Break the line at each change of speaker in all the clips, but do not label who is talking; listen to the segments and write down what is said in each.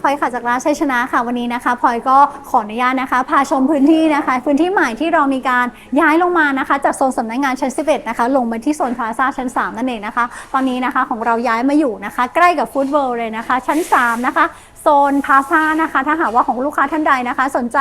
พลอยค่ะจากร้านชัยชนะค่ะวันนี้นะคะพลอยก็ขออนุญาตนะคะ พาชมพื้นที่นะคะ พื้นที่ใหม่ที่เรามีการย้ายลงมานะคะ จากโซนสำนักงานชั้น 11 นะคะ ลงมาที่โซนพลาซ่าชั้น 3 นั่นเองนะคะ ตอนนี้นะคะของเราย้ายมาอยู่นะคะ ใกล้กับฟู้ดเวิลด์เลยนะคะ ชั้น 3 นะคะ โซนพาซ่านะคะ ถ้าหากว่าของลูกค้าท่านใดนะคะ สนใจ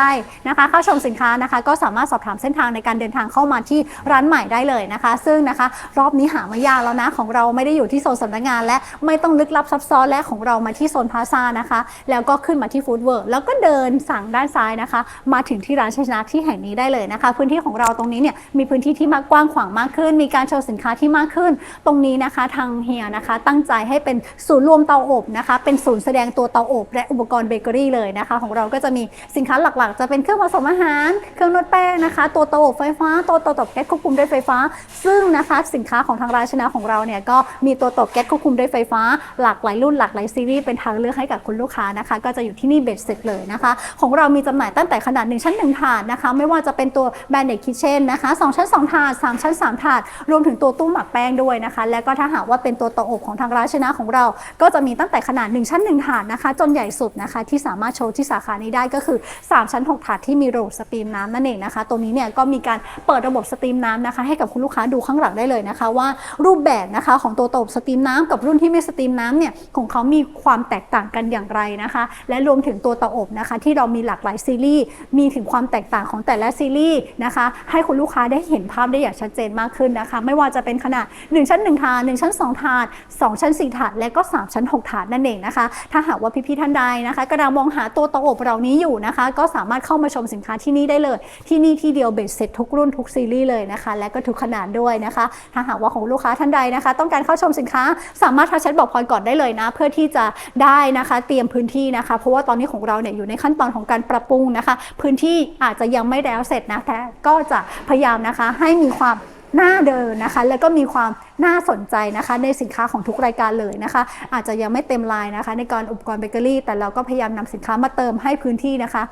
นะคะเข้าชมสินค้านะคะ ก็สามารถสอบถามเส้นทางในการเดินทางเข้ามาที่ร้านใหม่ได้เลยนะคะ ซึ่งนะคะ รอบนี้หาม่ยากแล้วนะของเราไม่ได้อยู่ที่โซนสำนักงาน และไม่ต้องลึกลับซับซ้อนและของเรามาที่โซนพาซ่านะคะ แล้วก็ขึ้นมาที่ฟู้ดเวิร์แล้วก็เดินสั่งด้านซ้ายนะคะ มาถึงที่ร้านชัยชนะที่แห่งนี้ได้เลยนะคะ พื้นที่ของเราตรงนี้เนี่ยมีพื้นที่ที่มากกว้างขวางมากขึ้น มีการโชว์สินค้าที่มากขึ้น ตรงนี้นะคะทางเฮียนะคะ ตั้งใจให้เป็นศูนย์รวมเตาอบนะคะ เป็นศูนย์แสดงตัวเตาอบและอุปกรณ์เบเกอรี่เลยนะคะ ของเราก็จะมีสินค้าหลักๆ จะเป็นเครื่องผสมอาหาร เครื่องนวดแป้งนะคะตัวเตาอบไฟฟ้าตัวเตาอบแก๊สควบคุมด้วยไฟฟ้า ซึ่งนะคะสินค้าของทางร้านชนะของเราเนี่ยก็มีตัวตบแก๊สควบคุมด้วยไฟฟ้า หลากหลายรุ่นหลากหลายซีรีส์เป็นทางเลือกให้กับคุณลูกค้านะคะ ก็จะอยู่ที่นี่เบ็ดเสร็จเลยนะคะ ของเรามีจำหน่ายตั้งแต่ขนาด 1 ชั้น 1 ถาดนะคะ ไม่ว่าจะเป็นตัวแบรนด์เด็กคิเช่นนะคะ 2 ชั้น 2 ถาด 3 ชั้น 3 ถาด รวมถึงตัวตู้หมักแป้งด้วยนะคะ แล้วก็ถ้าหากว่าเป็นตัวเตาอบของทางร้านชนะของเรา ก็จะมีตั้งแต่ขนาด 1 ชั้น 1 ถาดนะคะ จนใหญ่สุดนะคะ ที่สามารถโชว์ที่สาขานี้ได้ก็คือ 3 ชั้น 6 ถาดที่มีระบบสตรีมน้ำนั่นเองนะคะตรงนี้เนี่ยก็มีการเปิดระบบสตรีมน้ำนะคะ ให้กับคุณลูกค้าดูข้างหลังได้เลยนะคะ ว่ารูปแบบนะคะของตัวเตาอบสตรีมน้ำกับรุ่นที่ไม่สตรีมน้ำเนี่ยของเขามีความแตกต่างกันอย่างไรนะคะ และรวมถึงตัวเตาอบนะคะ ที่เรามีหลากหลายซีรีส์มีถึงความแตกต่างของแต่ละซีรีส์นะคะ ให้คุณลูกค้าได้เห็นภาพได้อย่างชัดเจนมากขึ้นนะคะ ไม่ว่าจะเป็นขนาด 1 ชั้น 1 ถาด1ชั้น 2 ถาด2ชั้น 4 ถาดและก็ 3 ชั้น 6 ถาดนั่นเองนะคะ ถ้าหากว่าพี่ๆท่านใดนะคะกำลังมองหาตัวเตาอบเหล่านี้อยู่นะคะ ก็สามารถเข้ามาชมสินค้าที่นี่ได้เลย ที่นี่ที่เดียวเบ็ดเสร็จทุกรุ่นทุกซีรีส์เลยนะคะ และก็ทุกขนาดด้วยนะคะ ถ้าหากว่าของลูกค้าท่านใดนะคะ ต้องการเข้าชมสินค้าสามารถทักแชทบอกพลอยก่อนได้เลยนะ เพื่อที่จะได้นะคะ เตรียมพื้นที่นะคะ เพราะว่าตอนนี้ของเราเนี่ยอยู่ในขั้นตอนของการปรับปรุงนะคะ พื้นที่อาจจะยังไม่แล้วเสร็จนะแต่ก็จะพยายามนะคะให้มีความ น่าเดินนะคะ แล้วก็มีความน่าสนใจนะคะ ในสินค้าของทุกรายการเลยนะคะ อาจจะยังไม่เต็มลายนะคะ ในการอุปกรณ์เบเกอรี่ แต่เราก็พยายามนำสินค้ามาเติมให้พื้นที่นะคะ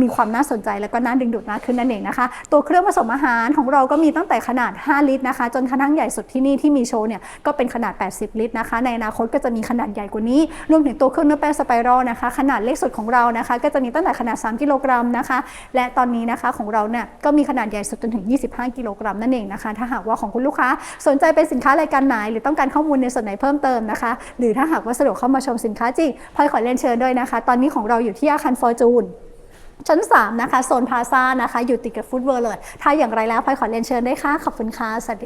มีความน่าสนใจแล้วก็น่าดึงดูดมากขึ้นนั่นเองนะคะ ตัวเครื่องผสมอาหารของเราก็มีตั้งแต่ขนาด 5 ลิตรนะคะ จนกระทั่งใหญ่สุดที่นี่ที่มีโชว์เนี่ยก็เป็นขนาด 80 ลิตรนะคะ ในอนาคตก็จะมีขนาดใหญ่กว่านี้ รวมถึงตัวเครื่องเนื้อแป้งสไปรัลนะคะ ขนาดเล็กสุดของเรานะคะ ก็จะมีตั้งแต่ขนาด 3 กิโลกรัมนะคะ และตอนนี้นะคะของเราเนี่ยก็มีขนาดใหญ่สุดจนถึง 25 กิโลกรัมนั่นเองนะคะถ้าหากว่าของคุณลูกค้าสนใจเป็นสินค้ารายการไหน หรือต้องการข้อมูลในส่วนไหนเพิ่มเติมนะคะ หรือถ้าหากว่าสะดวกเข้ามาชมสินค้าจริงพลอยขอเรียนเชิญด้วยนะคะ ตอนนี้ของเราอยู่ที่อาคารฟอร์จูนชั้น 3 นะคะ โซนพาซ่านะคะ อยู่ติดกับฟู้ดเวิร์เลยถ้าอย่างไรแล้วพลอยขอเรียนเชิญได้ค่ะ ขอบคุณค่ะ สวัสดี